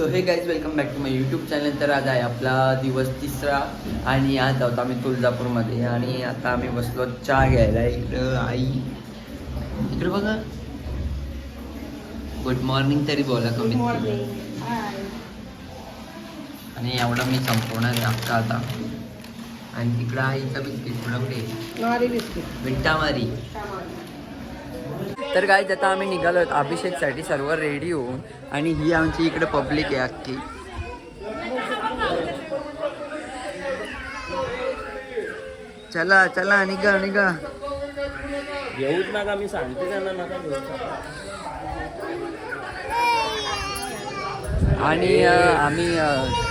So hey guys welcome back to my YouTube channel तर आज आहे आपला दिवस तिसरा आणि आज आहोत आम्ही तुळजापूरमध्ये. आणि आता आम्ही बसलो चहा घ्यायला. इकडं आई. इकडे बघा. गुड मॉर्निंग तरी बोला कमी. आणि एवढं मी संपवणार आहे आता. आणि तिकडं आईचा बिस्किट पुढे विट्टा मारी तर काय आता आम्ही निघालो आहोत अभिषेकसाठी सर्व रेडी होऊन. आणि ही आमची इकडे पब्लिक आहे अख्खी. चला चला निघा निघा. येऊच नका मी सांगते त्यांना नका आणि आम्ही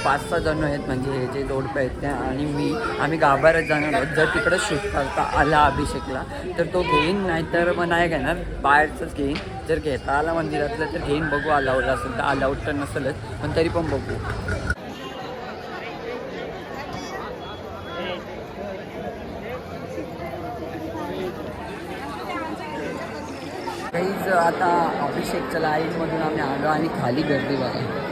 पाच सहा जण आहेत म्हणजे हे जे जोडपे आहेत त्या आणि मी. आम्ही गाभाऱ्यात जाणार आहोत. जर तिकडं शूट करता आला अभिषेकला तर तो घेईन नाहीतर मग नाही घेणार. बाहेरचंच घेईन. जर घेता आला मंदिरातलं तर घेईन. बघू अलाउड असेल तर अलाउड तर नसेलच पण तरी पण बघू. काहीच आता अभिषेकच्या लाईनमधून आम्ही आलो आणि खाली गर्दी बघा.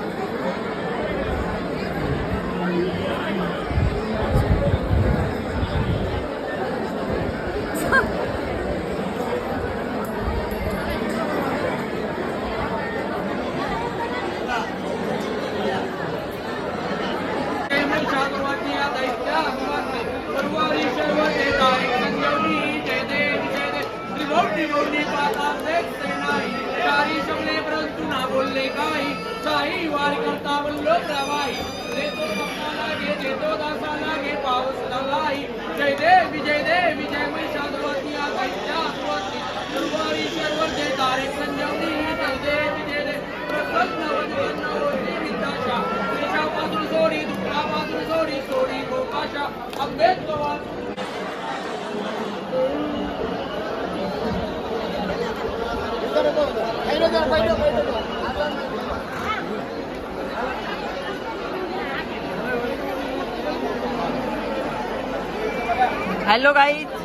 হ্যালো গাইজ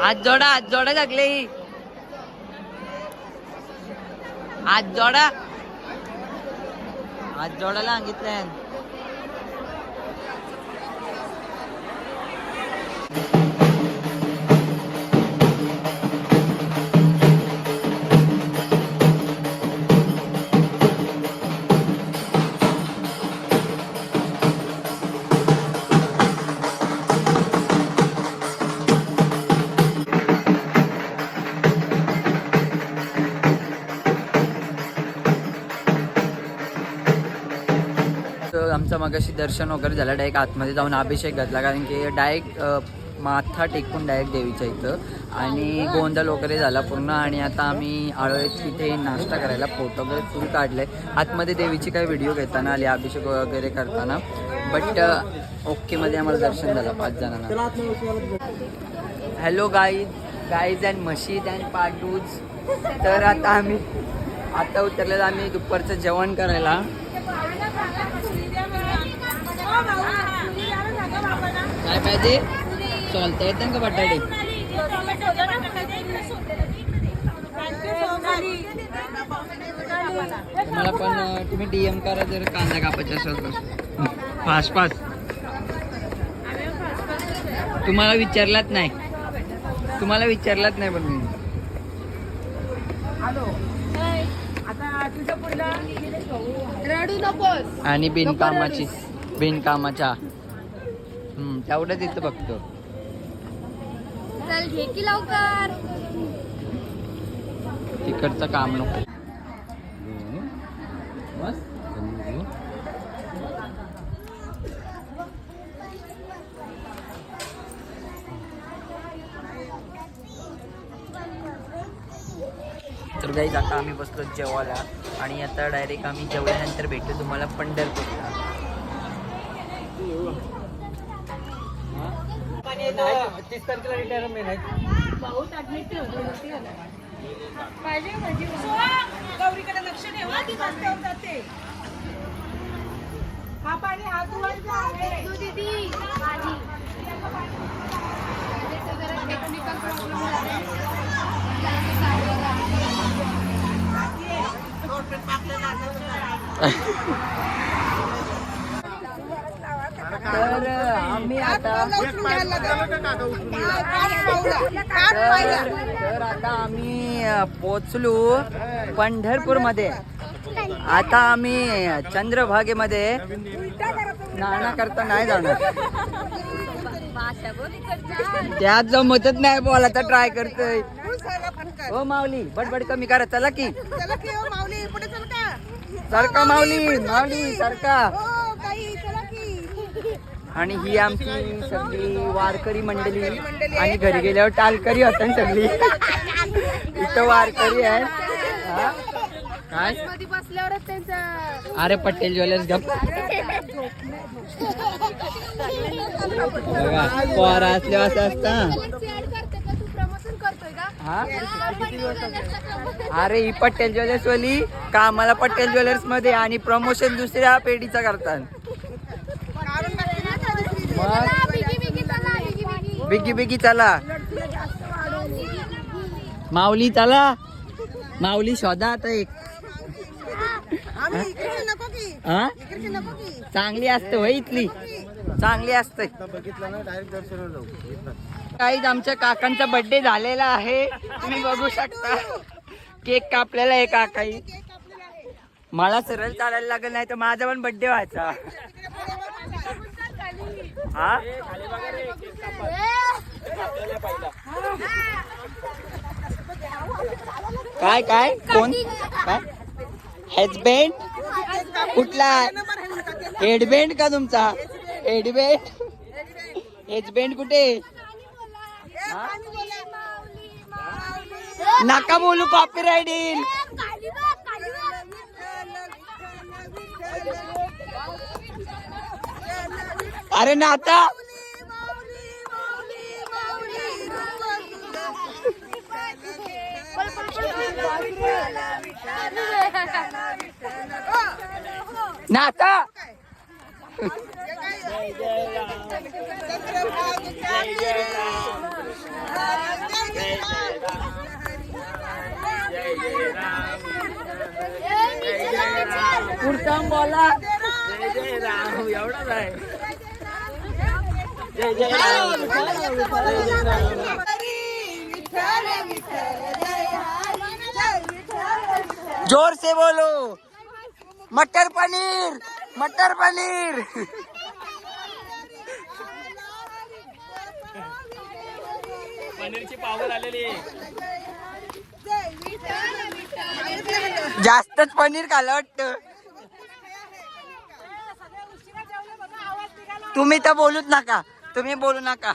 हात जोडा हात जोडा लागले हात जोडा. हात जोडायला सांगितलंय. तर मग अशी दर्शन वगैरे झालं डायरेक्ट आतमध्ये जाऊन अभिषेक घातला. कारण की डायरेक्ट माथा टेकून डायरेक्ट देवीच्या इथं. आणि गोंधळ वगैरे झाला पूर्ण. आणि आता आम्ही आलो तिथे नाश्ता करायला फोटो वगैरे फुल काढले आतमध्ये देवीची काही व्हिडिओ घेताना आले अभिषेक वगैरे करताना. बट ओकेमध्ये आम्हाला दर्शन झालं पाच जणांना. हॅलो गाईज गाईज अँड मशीद अँड पाटूज तर आता आम्ही आता उतरलेलं आम्ही दुपारचं जेवण करायला. काय पाहिजे? चालता येतं का बटाटे? तुम्हाला पण तुम्ही डीएम करा जर कांदा कापायचा असेल तर. Fast fast. तुम्हाला विचारलाच नाही. तुम्हाला विचारलाच नाही पण मी. आणि बिनकामाची. बिनकामाच्या. हम्म, तेवढंच इथं बघतो. चल घे की लवकर. तिकडचं काम नको. तर काही आता आम्ही बसलो जेवायला. आणि आता डायरेक्ट आम्ही जेवल्यानंतर भेटू. तुम्हाला पंढरपूरला तीस तारखेला रिटायरमेंट आहे गौरीकडे लक्ष ठेवा ती रस्त्यावर जाते हा पाणी आहे तू दीदी माझी टेक्निकल प्रॉब्लेम तर आम्ही आता तर आता आम्ही पोचलो पंढरपूरमध्ये. आता आम्ही चंद्रभागेमध्ये नाणा करता नाही जाणार. त्यात जमतच नाही बोला तर ट्राय करतोय. हो माऊली बडबड कमी करा चला की. चला की माऊली पुढे चल का? सरका माऊली माऊली सरका आणि ही आमची सगळी वारकरी मंडळी आणि घरी गेल्यावर टालकरी होता ना सगळी. इथं वारकरी आहे? काय? अरे पटेल ज्वेलर्स गप. बघा पोरा असल्यावर असं असता. अरे ही पटेल ज्वेलर्स वाली कामाला पटेल ज्वेलर्समध्ये आणि प्रमोशन दुसऱ्या पेढीचा करतात. मग बिगी बिगी चला. माऊली चला. माऊली शोधा आता एक. हा? चांगली असते होय इथली. चांगली असते. काही आमच्या काकांचा बर्थडे झालेला आहे. तुम्ही बघू शकता. केक कापलेला आहे काकाई. मला सरळ चालायला लागेल नाही तर माझा पण बर्थडे व्हायचा. हा? काय काय? कोण? काय? हेडबँड कुठला? हेडबँड का तुमचा? हेडबँड हेडबँड कुठे? नका बोलू कॉपीराइट येईल. अरे नाता नाता पुढचा बोला एवढाच आहे. जय जय राम जोर से बोलो। मटर पनीर मटर पनीर। पनीरची पावर आलेली जास्तच पनीर खाला वाटत. तुम्ही तर बोलूच नका. तुम्ही बोलू नका.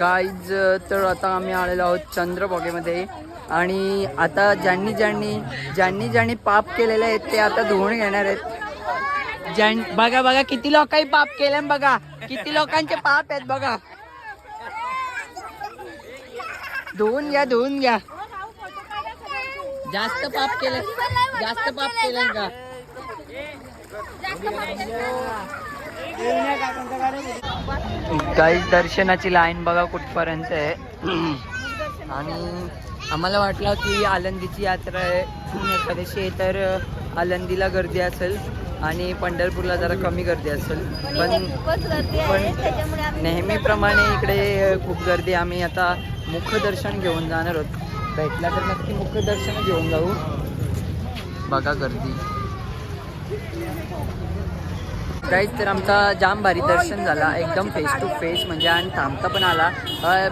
गाईज तर आता आम्ही आलेलो आहोत चंद्रभागेमध्ये. आणि आता ज्यांनी ज्यांनी ज्यांनी ज्यांनी पाप केलेले आहेत ते आता धुवून घेणार आहेत. ज्यां बघा बघा किती लोकांनी पाप केले बघा किती लोकांचे पाप आहेत बघा. धुवून घ्या धुवून घ्या. जास्त पाप केलं जास्त पाप केलं का काही दर्शनाची लाईन बघा कुठपर्यंत आहे. आणि आम्हाला वाटलं की आलंदीची यात्रा आहे. एकादशी आहे तर आलंदीला गर्दी असेल आणि पंढरपूरला जरा कमी गर्दी असेल. पण पण नेहमीप्रमाणे इकडे खूप गर्दी. आम्ही आता मुखदर्शन घेऊन जाणार आहोत. भेटला तर नक्की मुखदर्शन घेऊन जाऊ. बघा गर्दी. गाईज तर आमचा जाम भारी दर्शन झाला एकदम फेस टू फेस म्हणजे आणि थांबता पण आला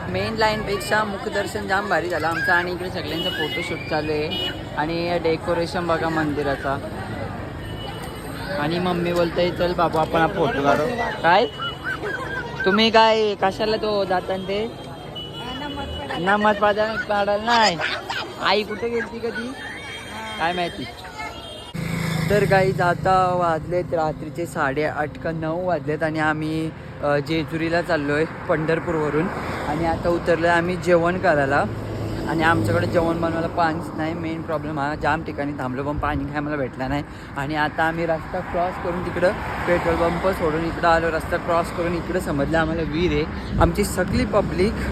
मेन लाईनपेक्षा मुखदर्शन जाम भारी झाला आमचा आणि इकडे सगळ्यांचा फोटोशूट चालू आहे आणि डेकोरेशन बघा मंदिराचा आणि मम्मी बोलते चल बाबू आपण हा फोटो काढू काय तुम्ही काय कशाला तो जाताना ते नमाज पाजा काढायला नाही आई कुठे गेली कधी काय माहिती तर काही आता वाजलेत रात्रीचे साडेआठ का नऊ वाजलेत आणि आम्ही जेजुरीला चाललो आहे पंढरपूरवरून. आणि आता उतरलो आहे आम्ही जेवण करायला. आणि आमच्याकडे जेवण बनवायला पाणीच नाही मेन प्रॉब्लेम हा जाम ठिकाणी थांबलो पण पाणी काय मला भेटला नाही. आणि आता आम्ही रस्ता क्रॉस करून तिकडं पेट्रोल पंप सोडून इकडं आलो रस्ता क्रॉस करून इकडं समजलं आम्हाला वीर आहे. आमची सगळी पब्लिक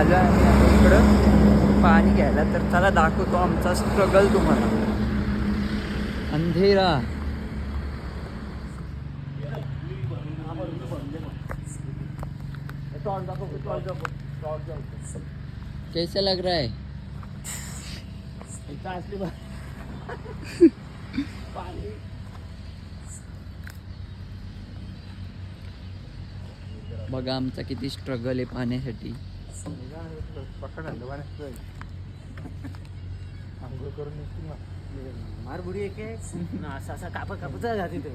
आलो आणि इकडं पाणी घ्यायला. तर त्याला दाखवतो आमचा स्ट्रगल तुम्हाला. अंधेरा. कैसा लग रहा है? बघा आमचा किती स्ट्रगल आहे पाण्यासाठी. करून बुडी एक ना असा असा कापा कापूचा घाती ते.